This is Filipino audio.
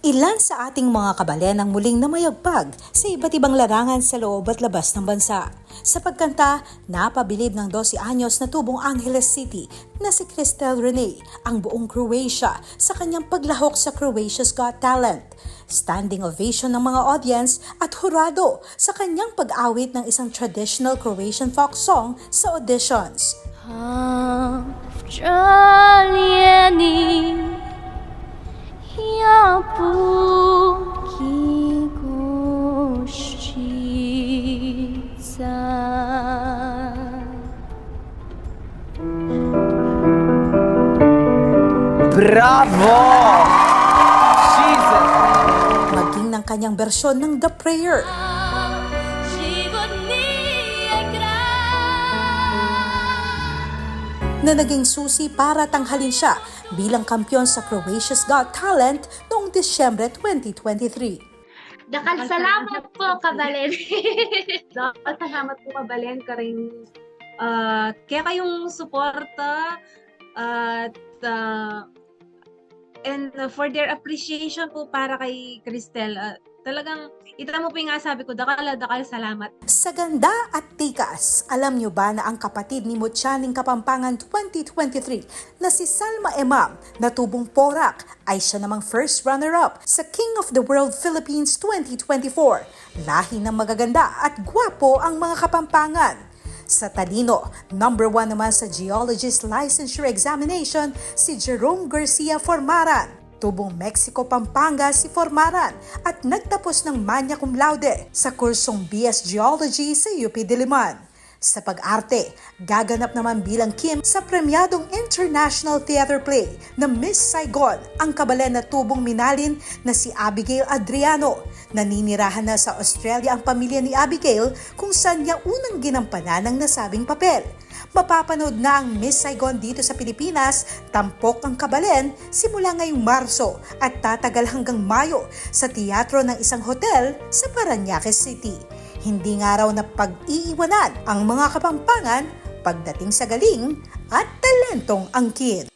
Ilan sa ating mga kabalen ang muling namayagpag sa iba't ibang larangan sa loob at labas ng bansa. Sa pagkanta, napabilib ng 12 anyos na tubong Angeles City na si Cristel Rene ang buong Croatia sa kanyang paglahok sa Croatia's Got Talent. Standing ovation ng mga audience at hurado sa kanyang pag-awit ng isang traditional Croatian folk song sa auditions. Avčaljeni goščica. Bravo! Jesus! Maging ng kanyang bersyon ng The Prayer na naging susi para tanghalin siya bilang kampiyon sa Croatia's Got Talent noong Disyembre 2023. Dakal salamat po, kabalen. Dapat salamat po kabalen ka rin. ah, kaya kayong suporta at ah, and uh, for their appreciation po para kay Cristel. ah, talagang, ita mo po yung nga sabi ko, dakal, dakal, salamat. Sa ganda at tikas, alam niyo ba na ang kapatid ni Mutyaning Kapampangan 2023 na si Salma Emam na tubong porak ay siya namang first runner-up sa King of the World Philippines 2024. Lahi ng magaganda at gwapo ang mga Kapampangan. Sa talino, number one naman sa Geologist Licensure Examination si Jerome Garcia Formaran. Tubong Mexico, Pampanga si Formaran at nagtapos ng magna cum laude sa kursong BS Geology sa UP Diliman. Sa pag-arte, gaganap naman bilang Kim sa premyadong International Theater Play na Miss Saigon ang kabalen na tubong minalin na si Abigail Adriano. Naninirahan na sa Australia ang pamilya ni Abigail kung saan niya unang ginampanan ang nasabing papel. Mapapanood na ang Miss Saigon dito sa Pilipinas, tampok ang kabalen simula ngayong Marso at tatagal hanggang Mayo sa teatro ng isang hotel sa Paranaque City. Hindi nga raw na pag-iiwanan ang mga kapampangan pagdating sa galing at talentong angkin.